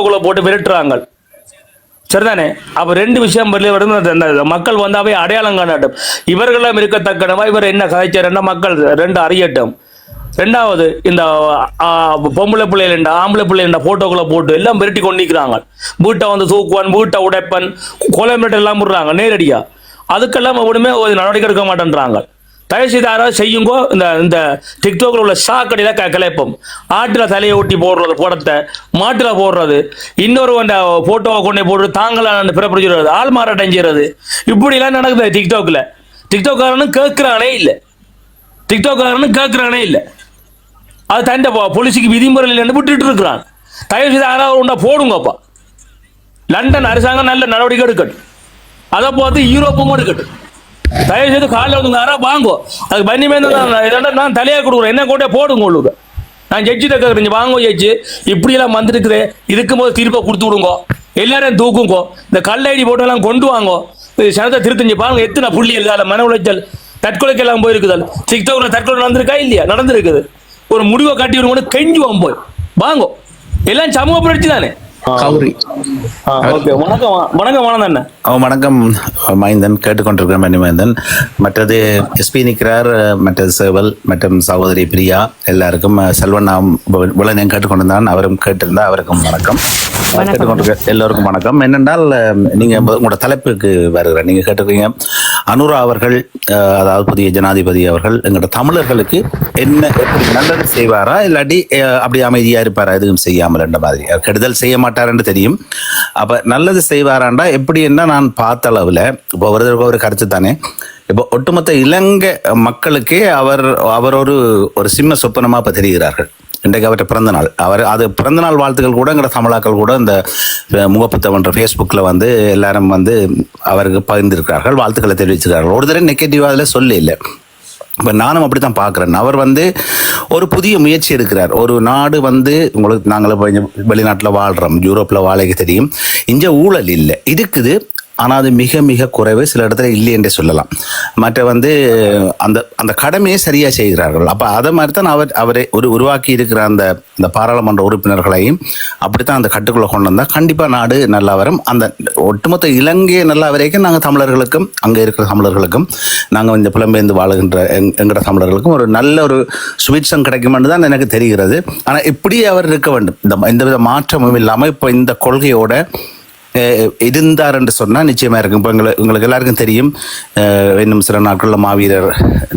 போட்டோக்குள்ள போட்டு விரட்டுறாங்க. சரிதானே? அப்போ ரெண்டு விஷயம் வருது மக்கள் வந்தாவே அடையாளம் காணட்டும். இவர்களும் இருக்கத்தக்கனவா? இவர் என்ன கதைச்சாருன்னா மக்கள்? ரெண்டு அறியட்டும். ரெண்டாவது இந்த பொம்பளை பொம்பளை பிள்ளைகள் ஆம்பளை பிள்ளைகள் போட்டோக்களை போட்டு எல்லாம் விரட்டி கொண்டு நிற்கிறாங்க வீட்டை வந்து தூக்குவான் வீட்டை உடைப்பன் கொலை மிரட்டல் எல்லாம் விடுறாங்க நேரடியாக அதுக்கெல்லாம் எவனுமே ஒரு நடவடிக்கை எடுக்க மாட்டேன்றாங்க. தயவு செய்து செய்யுங்கோ. இந்த இந்த டிக்டோக்கில் உள்ள சாக்கடையில் க கலைப்போம் ஆட்டில் தலையை ஒட்டி போடுறது படத்தை மாட்டில் போடுறது. இன்னொரு அந்த ஃபோட்டோவை கொண்டு போட்டு தாங்களான பிறப்பிடிச்சிடுறது ஆள் மாறாட்டம் செய்யறது. இப்படிலாம் நடக்குது டிக்டாக்ல டிக்டாக்காரனும் கேட்குறானே இல்லை. டிக்டாக்காரனும் கேட்குறானே இல்லை. அது தண்ட போலீஸுக்கு விதிமுறையில் இல்லைன்னு விட்டுட்டு இருக்கிறான். தயவு செய்து யாராவது ஒன்றா போடுங்கப்பா. லண்டன் அரசாங்கம் நல்ல நடவடிக்கை எடுக்கட்டும். அதை பார்த்து யூரோப்பும் எடுக்கட்டும். தயவு செய்து காலில் வந்து யாராவது வாங்கோ. அதுக்கு பன்னிமே நான் நான் தலையாக கொடுக்குறேன். என்ன கொண்டே போடுங்க உங்களுக்கு. நான் ஜட்ஜிட்ட கேட்குறேன் வாங்கோ ஜட்ஜி இப்படியெல்லாம் வந்துருக்குது. இதுக்கும் போது தீர்ப்பை கொடுத்து விடுங்கோ. எல்லாரையும் தூக்குங்கோ. இந்த கல்லடி போட்டெல்லாம் கொண்டு வாங்கோ. இது சனத்தை திருத்தஞ்சு பாருங்க எத்தனை புள்ளி இருக்கால மன உளைச்சல். தற்கொலைக்கு எல்லாம் போயிருக்குதல் டிக்டாக்ல தற்கொலை நடந்திருக்கா இல்லையா? நடந்திருக்குது. ஒரு முடிவை காட்டி விடுங்க கெஞ்சுவோம் போய். வாங்கோ. எல்லாம் சமூக புரட்சி தானே. வணக்கம் வணக்கம் வணக்கம் அண்ணன். ஓ, வணக்கம் மைந்தன். கேட்டுக்கொண்டிருக்கிற மணி மைந்தன். மற்றது எஸ்பி நிற்கிறார் மற்றது சேவல் மற்றும் சகோதரி பிரியா. எல்லாருக்கும் செல்வன் நாம் விளநேம் கேட்டுக்கொண்டிருந்தான். அவரும் கேட்டிருந்தா அவருக்கும் வணக்கம். கேட்டுக்கொண்டிருக்க எல்லோருக்கும் வணக்கம். என்னென்றால் நீங்க உங்களோட தலைப்புக்கு வருகிற நீங்க கேட்டிருக்கீங்க. அனுரா அவர்கள் அதாவது புதிய ஜனாதிபதி அவர்கள் எங்களோட தமிழர்களுக்கு என்ன எப்படி நல்லது செய்வாரா? இல்லாட்டி அப்படி அமைதியா இருப்பாரா? எதுவும் செய்யாமல் என்ற மாதிரி. கெடுதல் செய்ய மாட்டாருன்னு தெரியும். அப்ப நல்லது செய்வாராண்டா? எப்படி என்ன நான் பார்த்த அளவுல இப்போ ஒருத்தருக்கு ஒரு கருத்து தானே. இப்போ ஒட்டுமொத்த இலங்கை மக்களுக்கே அவர் அவர் ஒரு ஒரு சிம்ம சொப்பனமா இப்ப தெரிகிறார்கள். இன்றைக்கு அவர்கிட்ட பிறந்த நாள் அவர் அது பிறந்த நாள் வாழ்த்துக்கள் கூட எங்களோட தமிழாக்கள் கூட இந்த முகப்புத்தவன்ற ஃபேஸ்புக்கில் வந்து எல்லாரும் வந்து அவருக்கு பகிர்ந்திருக்கிறார்கள் வாழ்த்துக்களை தெரிவிச்சிருக்கிறார்கள். ஒரு தடவை நெகட்டிவாக அதில் சொல்லி இல்லை. இப்போ நானும் அப்படி தான் பார்க்குறேன் அவர் வந்து ஒரு புதிய முயற்சி எடுக்கிறார். ஒரு நாடு வந்து உங்களுக்கு நாங்கள் வெளிநாட்டில் வாழ்கிறோம் யூரோப்பில் வாழைக்கு தெரியும். இங்கே ஊழல் இல்லை. இருக்குது ஆனால் அது மிக மிக குறைவு. சில இடத்துல இல்லை என்று சொல்லலாம். மற்ற வந்து அந்த அந்த கடமையை சரியாக செய்கிறார்கள். அப்போ அதை மாதிரி தான் அவர் அவரை ஒரு உருவாக்கி இருக்கிற அந்த இந்த பாராளுமன்ற உறுப்பினர்களையும் அப்படித்தான் அந்த கட்டுக்குள்ளே கொண்டு வந்தால் கண்டிப்பாக நாடு நல்லா வரும். அந்த ஒட்டுமொத்த இலங்கையை நல்லா வரைக்கும் நாங்கள் தமிழர்களுக்கும் அங்கே இருக்கிற தமிழர்களுக்கும் நாங்கள் இந்த புலம்பெயர்ந்து வாழுகின்ற எங் எங்களோட தமிழர்களுக்கும் ஒரு நல்ல ஒரு சுவிட்சம் கிடைக்குமென்று தான் எனக்கு தெரிகிறது. ஆனால் இப்படி அவர் இருக்க வேண்டும். இந்த எந்தவித மாற்றமும் இல்லாமல் இப்போ இந்த கொள்கையோட இருந்தார் என்று சொன்னால் நிச்சயமாக இருக்கும். இப்போ எங்களை உங்களுக்கு எல்லாருக்கும் தெரியும். இன்னும் சில நாட்களில் மாவீரர்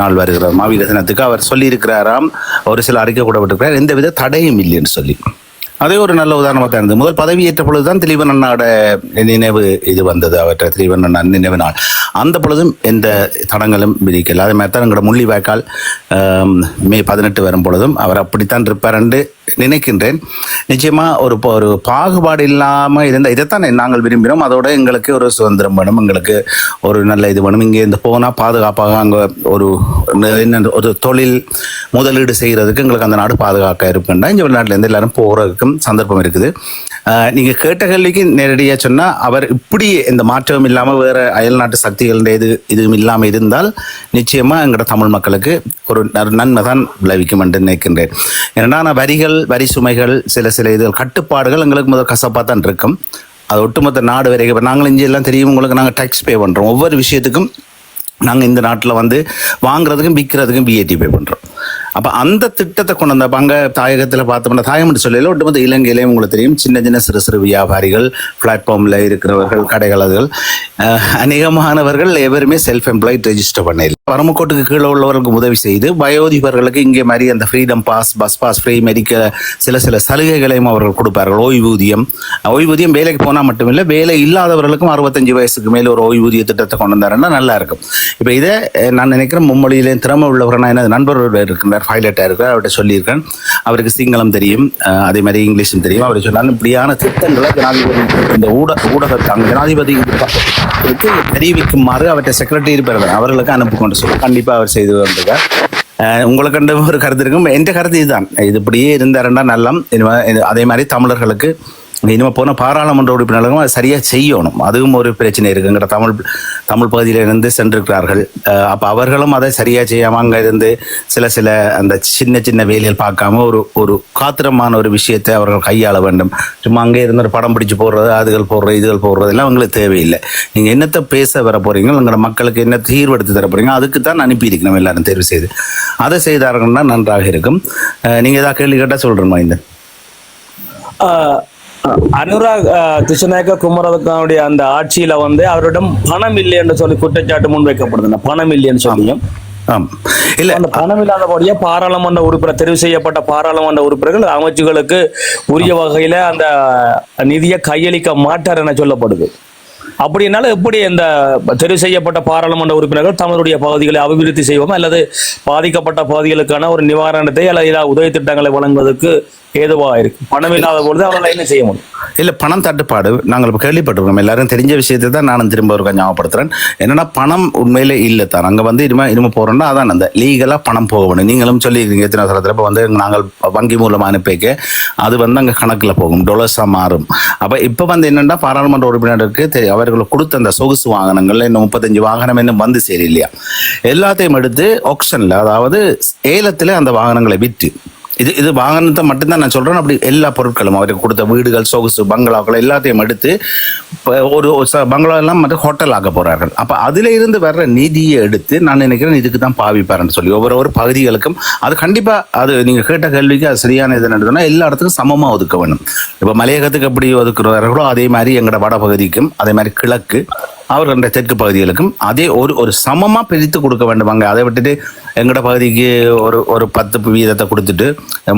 நாள் வருகிறார். மாவீரர் தினத்துக்கு அவர் சொல்லியிருக்கிறாராம். ஒரு சில அறிக்கை கூட விட்டுருக்கிறார். எந்தவித தடையும் இல்லைன்னு சொல்லி. அதே ஒரு நல்ல உதாரணமாக தான் இருந்தது. முதல் பதவியேற்ற பொழுதுதான் திலீபன் அண்ணாவோட நினைவு இது வந்தது. அவற்றை திலீபன் அண்ணா நினைவு நாள். அந்த பொழுதும் எந்த தடங்களும் விதிக்கல. அதே மாதிரி தான் எங்களோட முள்ளிவாய்க்கால் மே பதினெட்டு வரும் பொழுதும் அவர் அப்படித்தான் இருப்பார் என்று நினைக்கின்றேன். நிச்சயமாக ஒரு ஒரு பாகுபாடு இல்லாமல் இருந்தால் இதைத்தான் நாங்கள் விரும்பினோம் அதோட எங்களுக்கு ஒரு சுதந்திரம் வேணும். எங்களுக்கு ஒரு நல்ல இது வேணும். இங்கே இந்த போனால் பாதுகாப்பாக அங்கே ஒரு என்ன ஒரு தொழில் முதலீடு செய்கிறதுக்கு எங்களுக்கு அந்த நாடு பாதுகாக்க இருக்குன்னா இந்த வெளிநாட்டிலேருந்து எல்லாரும் எல்லாரும் போறதுக்கும் சந்தர்ப்பம் இருக்குது. நீங்கள் நீங்க கேட்ட கேள்விக்கு நேரடியா சொன்னா அவர் இப்படி இந்த மாற்றம் இல்லாமல் வேற அயல்நாட்டு சக்திகளுடைய இது இதுவும் இல்லாமல் இருந்தால் நிச்சயமா எங்களோட தமிழ் மக்களுக்கு ஒரு நன்மை தான் விளைவிக்கும் என்று நினைக்கின்றேன். ஏன்னா நான் வரிகள் வரி சுமைகள் சில சில இது கட்டுப்பாடுகள் எங்களுக்கு முதல் கசப்பாக தான் இருக்கும். அது ஒட்டுமொத்த நாடு வரைக்கும் இப்போ நாங்கள் இஞ்சி எல்லாம் தெரியும் உங்களுக்கு நாங்கள் டேக்ஸ் பே பண்ணுறோம் ஒவ்வொரு விஷயத்துக்கும் நாங்கள் இந்த நாட்டில் வந்து வாங்குறதுக்கும் விற்கிறதுக்கும் பிஏடி பே பண்ணுறோம் அப்போ அந்த திட்டத்தை கொண்டு வந்த அங்கே தாயகத்தில் பார்த்தோம்னா தாயகம் சொல்லல ஒட்டுமொத்த இலங்கையிலேயும் உங்களுக்கு தெரியும் சின்ன சின்ன சிறு சிறு வியாபாரிகள் பிளாட்ஃபார்மில் இருக்கிறவர்கள் கடைகளர்கள் அநேகமானவர்கள் எவருமே செல்ஃப் எம்ப்ளாய்ட் ரெஜிஸ்டர் பண்ணல. பரமக்கோட்டுக்கு கீழே உள்ளவர்களுக்கு உதவி செய்து வயோதிபர்களுக்கு இங்கே மாதிரி அந்த freedom pass bus pass free மெடிக்க சில சில சலுகைகளையும் அவர்கள் கொடுப்பார்கள். ஓய்வூதியம். ஓய்வூதியம் வேலைக்கு போனால் மட்டுமில்லை வேலை இல்லாதவர்களுக்கும் அறுபத்தஞ்சு வயசுக்கு மேலே ஒரு ஓய்வூதிய திட்டத்தை கொண்டு வந்தாருன்னா நல்லா இருக்கும். இப்போ இதை நான் நினைக்கிறேன் மும்மொழியிலே திறமை உள்ளவர்கள் எனது நண்பர்கள் இருக்கின்றார் பைலட்டாக இருக்கார் அவர்கிட்ட சொல்லியிருக்கேன். அவருக்கு சிங்களம் தெரியும். அதே மாதிரி இங்கிலீஷும் தெரியும். அவர் சொன்னாலும் இப்படியான திட்டங்களை ஜனாதிபதி இந்த ஊடக ஊடகத்தை அங்கே ஜனாதிபதி தெரிவிக்குமாறு அவர்கிட்ட செக்ரட்டரி இருப்பார் அவர்களுக்கு அனுப்பு கொண்டு சொல்லி கண்டிப்பாக அவர் செய்து வந்திருக்கார். அஹ் உங்களுக்கு கண்டு ஒரு கருத்து இருக்கும்? எந்த கருத்து இதுதான். இது இப்படியே இருந்தாருன்னா நல்லம் இனிமே அதே மாதிரி தமிழர்களுக்கு இனிமேல் போனால் பாராளுமன்ற உறுப்பினர்களும் அதை சரியாக செய்யணும். அதுவும் ஒரு பிரச்சனை இருக்குங்கிற தமிழ் தமிழ் பகுதியிலிருந்து சென்றிருக்கிறார்கள். அப்போ அவர்களும் அதை சரியாக செய்யாமல் அங்கே இருந்து சில சில அந்த சின்ன சின்ன வேலைகள் பார்க்காம ஒரு ஒரு காத்திரமான ஒரு விஷயத்தை அவர்கள் கையாள வேண்டும். சும்மா அங்கே இருந்து ஒரு படம் பிடிச்சி போடுறது அதுகள் போடுறது இதுகள் போடுறது எல்லாம் அவங்களுக்கு தேவையில்லை. நீங்கள் என்னத்தை பேச வர போகிறீங்களோ உங்களோட மக்களுக்கு என்ன தீர்வு எடுத்து தர போகிறீங்க அதுக்கு தான் அனுப்பி இருக்கணும் எல்லாரும் தேர்வு செய்து. அதை செய்தார்கள்னா நன்றாக இருக்கும். நீங்கள் ஏதாவது கேள்வி கேட்டால் சொல்றேன் இந்த அனுராக் திசுநாயக்க குமரதுக்கானுடைய அந்த ஆட்சியில வந்து அவரிடம் பணம் இல்லை என்று சொல்லி குற்றச்சாட்டு முன்வைக்கப்படுது பணம் இல்லைன்னு சொல்லியும். ஆம். இல்ல அந்த பணம் இல்லாதபடியே பாராளுமன்ற உறுப்பினர் தெரிவு செய்யப்பட்ட பாராளுமன்ற உறுப்பினர்கள் அமைச்சுகளுக்கு உரிய வகையில அந்த நிதியை கையளிக்க மாட்டார் என சொல்லப்படுது. அப்படின்னால எப்படி இந்த தெரிவு செய்யப்பட்ட பாராளுமன்ற உறுப்பினர்கள் தங்களுடைய பகுதிகளை அபிவிருத்தி செய்வோம்? அல்லது பாதிக்கப்பட்ட பகுதிகளுக்கான ஒரு நிவாரணத்தை அல்லது உதவி திட்டங்களை வழங்குவதற்கு ஏதுவாக இருக்கு? பணம் இல்லாத பொழுது அவர்கள் என்ன செய்ய முடியும்? இல்ல பணம் தட்டுப்பாடு. நாங்கள் இப்போ கேள்விப்பட்டிருக்கோம். எல்லாரும் தெரிஞ்ச விஷயத்தை தான் நானும் திரும்ப ஒரு ஞாபகப்படுத்துறேன். என்னன்னா பணம் உண்மையில இல்லை தான். அங்க வந்து இனிமே இனிமே போறோம்னா அதான் அந்த லீகலா பணம் போக வேணும். நீங்களும் சொல்லியிருக்கீங்க எத்தனை சரத்தில் இப்போ வந்து நாங்கள் வங்கி மூலமா அனுப்பிக்க அது வந்து அங்க கணக்குல போகும். டொலர்ஸா மாறும். அப்ப இப்ப வந்து என்னன்னா பாராளுமன்ற உறுப்பினருக்கு தெரி- அவர்களுக்கு கொடுத்த அந்த சொகுசு வாகனங்கள் இன்னும் முப்பத்தஞ்சு வாகனம் இன்னும் வந்து சரி இல்லையா எல்லாத்தையும் எடுத்து ஆக்ஷன்ல அதாவது ஏலத்துல அந்த வாகனங்களை விற்று இது இது வாகனத்தை மட்டும்தான் நான் சொல்கிறேன் அப்படி எல்லா பொருட்களும் அவருக்கு கொடுத்த வீடுகள் சொகுசு பங்களாக்கள் எல்லாத்தையும் எடுத்து ஒரு ஒரு ச- பங்களா எல்லாம் மற்ற ஹோட்டல் ஆக்க போகிறார்கள் அப்போ அதில் இருந்து வர்ற நிதியை எடுத்து நான் நினைக்கிறேன் இதுக்கு தான் பாவிப்பாருன்னு சொல்லி ஒவ்வொரு ஒரு பகுதிகளுக்கும் அது கண்டிப்பாக அது நீங்கள் கேட்ட கேள்விக்கு அது சரியான இது நடந்ததுன்னா எல்லா இடத்துக்கும் சமமாக ஒதுக்க வேணும் இப்போ மலையகத்துக்கு எப்படி ஒதுக்குறார்களோ அதே மாதிரி எங்களோட வட பகுதிக்கும் அதே மாதிரி கிழக்கு அவர்களுடைய தெற்கு பகுதிகளுக்கும் அதே ஒரு ஒரு சமமாக பிரித்து கொடுக்க வேண்டும். அங்கே அதை விட்டுட்டு எங்கட பகுதிக்கு ஒரு ஒரு பத்து வீதத்தை கொடுத்துட்டு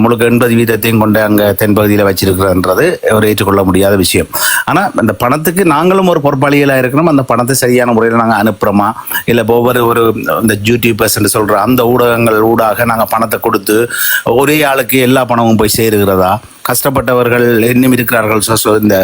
முழுக்க எண்பது வீதத்தையும் கொண்டு அங்கே தென்பகுதியில் வச்சிருக்கிறன்றது ஒரு ஏற்றுக்கொள்ள முடியாத விஷயம். ஆனால் அந்த பணத்துக்கு நாங்களும் ஒரு பொறுப்பாளிகளாக இருக்கணும். அந்த பணத்தை சரியான முறையில் நாங்கள் அனுப்புகிறோமா இல்லை ஒவ்வொரு ஒரு இந்த டியூட்டி பர்சன்ட் சொல்கிற அந்த ஊடகங்கள் ஊடாக நாங்கள் பணத்தை கொடுத்து ஒரே ஆளுக்கு எல்லா பணமும் போய் சேருகிறதா? கஷ்டப்பட்டவர்கள் இன்னும் இருக்கிறார்கள். So, இந்த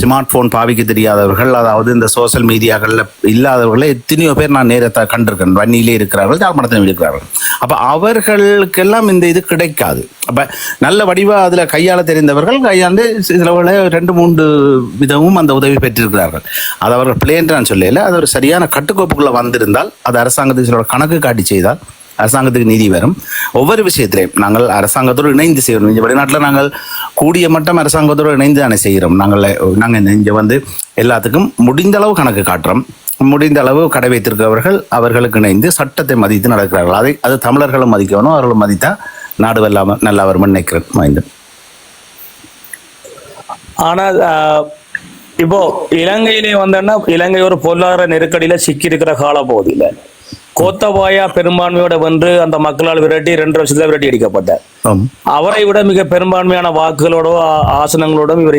ஸ்மார்ட் ஃபோன் பாவிக்க தெரியாதவர்கள் அதாவது இந்த சோஷியல் மீடியாக்களில் இல்லாதவர்களை எத்தனையோ பேர் நான் நேரத்தை கண்டிருக்கேன். வன்னியிலே இருக்கிறார்கள் யாழ்ப்பாணத்திலும் இருக்கிறார்கள். அப்போ அவர்களுக்கெல்லாம் இந்த இது கிடைக்காது. அப்போ நல்ல வடிவாக அதில் கையாள தெரிந்தவர்கள் கையாண்டு சில ரெண்டு மூன்று விதமும் அந்த உதவி பெற்றிருக்கிறார்கள். அது அவர்கள் பிளேன் நான் சொல்லல. அது ஒரு சரியான கட்டுக்கோப்புக்குள்ளே வந்திருந்தால் அது அரசாங்கத்துக்கு சிலோட கணக்கு காட்டி செய்தால் அரசாங்கத்துக்கு நிதி வரும். ஒவ்வொரு விஷயத்திலையும் நாங்கள் அரசாங்கத்தோடு இணைந்து செய்கிறோம். இங்கே வெளிநாட்டில் நாங்கள் கூடிய மட்டம் அரசாங்கத்தோடு இணைந்து தானே செய்கிறோம். நாங்கள் நாங்கள் இங்கே வந்து எல்லாத்துக்கும் முடிந்த அளவு கணக்கு காட்டுறோம். முடிந்த அளவு கடை வைத்திருக்கிறவர்கள் அவர்களுக்கு இணைந்து சட்டத்தை மதித்து நடக்கிறார்கள். அதை அது தமிழர்களும் மதிக்கணும் அவர்களும் மதித்தா நாடு வெல்லாம நல்லா வரும்னு நினைக்கிறேன். மைந்தன். ஆனா ஆஹ், இப்போ இலங்கையிலே வந்தோன்னா இலங்கை ஒரு பொருளாதார நெருக்கடியில சிக்கி இருக்கிற கால பகுதியில கோத்தபாயா பெரும்பான்மையோட வென்று அந்த மக்களால் விரட்டி ரெண்டு வருஷத்துல விரட்டி அடிக்கப்பட்டார். அவரை விட மிக பெரும்பான்மையான வாக்குகளோட ஆசனங்களோடும் இவர்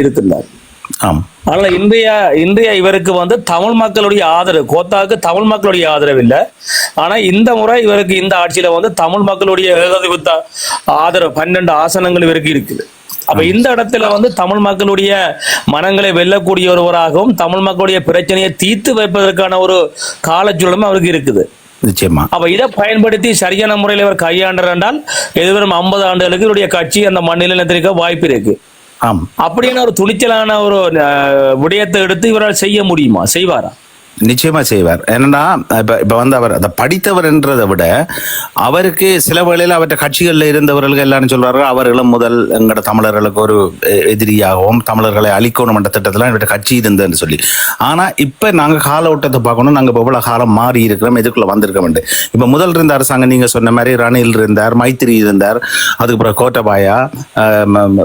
ஆம். ஆனால் இன்றைய இன்றைய இவருக்கு வந்து தமிழ் மக்களுடைய ஆதரவு கோத்தாவுக்கு தமிழ் மக்களுடைய ஆதரவு இல்லை. ஆனா இந்த முறை இவருக்கு இந்த ஆட்சியில வந்து தமிழ் மக்களுடைய ஏகதிபத்த ஆதரவு பன்னெண்டு ஆசனங்கள் இவருக்கு இருக்குது. அப்ப இந்த இடத்துல வந்து தமிழ் மக்களுடைய மனங்களை வெல்லக்கூடிய ஒருவராகவும் தமிழ் மக்களுடைய பிரச்சனையை தீர்த்து வைப்பதற்கான ஒரு காலச்சூழலும் அவருக்கு இருக்குது. நிச்சயமா. அப்ப இதை பயன்படுத்தி சரியான முறையில் இவர் கையாண்டார் என்றால் எதிர்வரும் ஐம்பது ஆண்டுகளுக்கு இவருடைய கட்சி அந்த மண்ணில் நிலைத்திருக்க வாய்ப்பு இருக்கு. ஆம். அப்படியான ஒரு துணிச்சலான ஒரு விடயத்தை எடுத்து இவரால் செய்ய முடியுமா? செய்வாரா? நிச்சயமா செய்வார். என்னன்னா இப்ப இப்ப வந்து அவர் அதை படித்தவர்ன்றதை விட அவருக்கு சில வேளையில் அவற்றை கட்சிகளில் இருந்தவர்கள் எல்லாரும் சொல்றாரு அவர்களும் முதல் எங்கட தமிழர்களுக்கு ஒரு எதிரியாகவும் தமிழர்களை அழிக்கணும் என்ற திட்டத்தில் இவற்றை கட்சி இருந்ததுன்னு சொல்லி. ஆனா இப்ப நாங்க கால ஓட்டத்தை பார்க்கணும் நாங்க இப்ப இவ்வளவு காலம் மாறி இருக்கிறோம் இதுக்குள்ள வந்திருக்கோம் இப்ப முதல் இருந்த அரசாங்கம் நீங்க சொன்ன மாதிரி ரணில் இருந்தார் மைத்திரி இருந்தார் அதுக்கப்புறம் கோட்டபாயா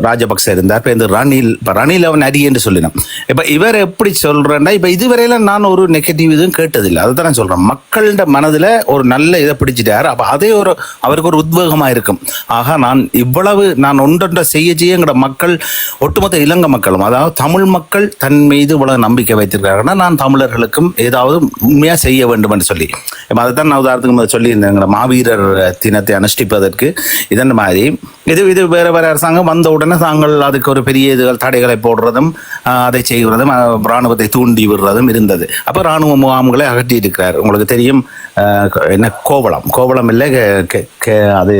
ராஜபக்ச இருந்தார் இப்ப இந்த ரணில் இப்ப ரணில் அவன் அடி என்று சொல்லினோம். இப்ப இவர் எப்படி சொல்றேன்னா இப்ப இதுவரையில நான் ஒரு நெகட்டிவ் இதுவும் கேட்டதில்லை. அதுதான் நான் சொல்கிறேன் மக்கள்கிட்ட மனதில் ஒரு நல்ல இதை பிடிச்சிட்டார். அப்போ அதே ஒரு அவருக்கு ஒரு உத்வேகமாக இருக்கும். ஆக நான் இவ்வளவு நான் ஒன்றொன்றை செய்ய செய்யங்கிற மக்கள் ஒட்டுமொத்த இலங்கை மக்களும் அதாவது தமிழ் மக்கள் தன் மீது இவ்வளவு நம்பிக்கை வைத்திருக்காங்கன்னா நான் தமிழர்களுக்கும் ஏதாவது உண்மையாக செய்ய வேண்டும் என்று சொல்லி. அதை தான் நான் உதாரணத்துக்கு சொல்லியிருந்தேன். மாவீரர் தினத்தை அனுஷ்டிப்பதற்கு. இதன் மாதிரி இது இது வேறு வேறு அரசாங்கம் வந்த உடனே தாங்கள் அதுக்கு ஒரு பெரிய இதுகள் தடைகளை போடுறதும் அதை செய்கிறதும் இராணுவத்தை ராணுவத்தை தூண்டி விடுறதும் இருந்தது. அப்போ ராணுவ முகாம்களை அகற்றி இருக்கிறார் உங்களுக்கு தெரியும் என்ன கோவளம். கோவளம் இல்லை கே- கே- அது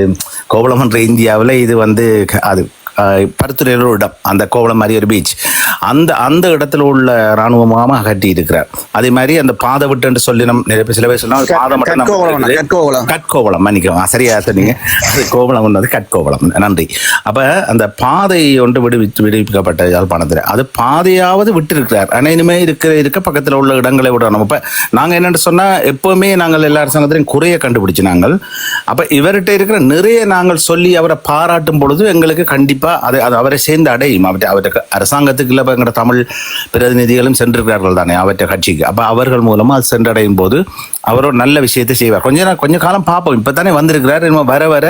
கோவளம் என்ற இந்தியாவில் இது வந்து க- அது பருத்துறையில் ஒரு இடம். அந்த கோவளம் மாதிரி ஒரு பீச் அந்த அந்த இடத்துல உள்ள ராணுவ முகாமை அகட்டி இருக்கிறார் அதே மாதிரி அந்த பாதை விட்டு என்று சொல்லி நம்ம நிறைய பேர் சில பேர் சொன்னா கட்- பாதை மட்டும். கட்கோவளம் மன்னிக்கவும். சரியா சொன்னீங்க. அது கோவளம் ஒன்று கட்கோவளம். நன்றி. அப்ப அந்த பாதை ஒன்று விடுவித்து விடுவிக்கப்பட்ட யாழ்ப்பாணத்தில். அது பாதையாவது விட்டு இருக்கிறார் ஆனால் இனிமே இருக்க இருக்க பக்கத்தில் உள்ள இடங்களை விடணும். அப்ப நாங்க என்னன்னு சொன்னா எப்பவுமே நாங்கள் எல்லா அரசாங்கத்திலையும் குறைய கண்டுபிடிச்சு நாங்கள். அப்ப இவர்கிட்ட இருக்கிற நிறைய நாங்கள் சொல்லி அவரை பாராட்டும் பொழுது எங்களுக்கு கண்டிப்பாக அது அது அவரை சேர்ந்து அடையும் அவற்றை அவற்றை அரசாங்கத்துக்கு இல்லை எங்களோட தமிழ் பிரதிநிதிகளும் சென்றிருக்கிறார்கள் தானே அவற்றை கட்சிக்கு. அப்போ அவர்கள் மூலமாக அது சென்றடையும் போது அவர் நல்ல விஷயத்தை செய்வார். கொஞ்ச நாள் கொஞ்ச காலம் பார்ப்போம். இப்போ தானே வந்திருக்கிறார். இனிமே வர வர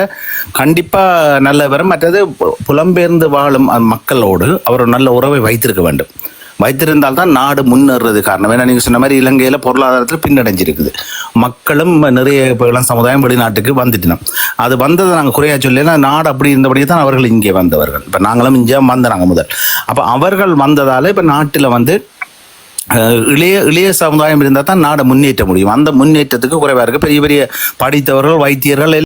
கண்டிப்பாக நல்ல வரும். மற்றது புலம்பெயர்ந்து வாழும் மக்களோடு அவர் நல்ல உறவை வைத்திருக்க வேண்டும். வைத்திருந்தால் தான் நாடு முன்னேறது காரணம். ஏன்னா நீங்க சொன்ன மாதிரி இலங்கையில பொருளாதாரத்தில் பின்னடைஞ்சிருக்குது. மக்களும் நிறைய இளம் சமுதாயம் வெளிநாட்டுக்கு வந்துட்டோம். அது வந்ததை நாங்கள் குறையா சொல்லல. நாடு அப்படி இருந்தபடியே தான் அவர்கள் இங்கே வந்தவர்கள். இப்போ நாங்களும் இங்கே நாங்கள் முதல். அப்போ அவர்கள் வந்ததால இப்போ நாட்டில் வந்து இளைய இளைய சமுதாயம் இருந்தால் தான் நாடை முன்னேற்ற முடியும். அந்த முன்னேற்றத்துக்கு குறைவாக இருக்குது பெரிய பெரிய படித்தவர்கள் வைத்தியர்கள்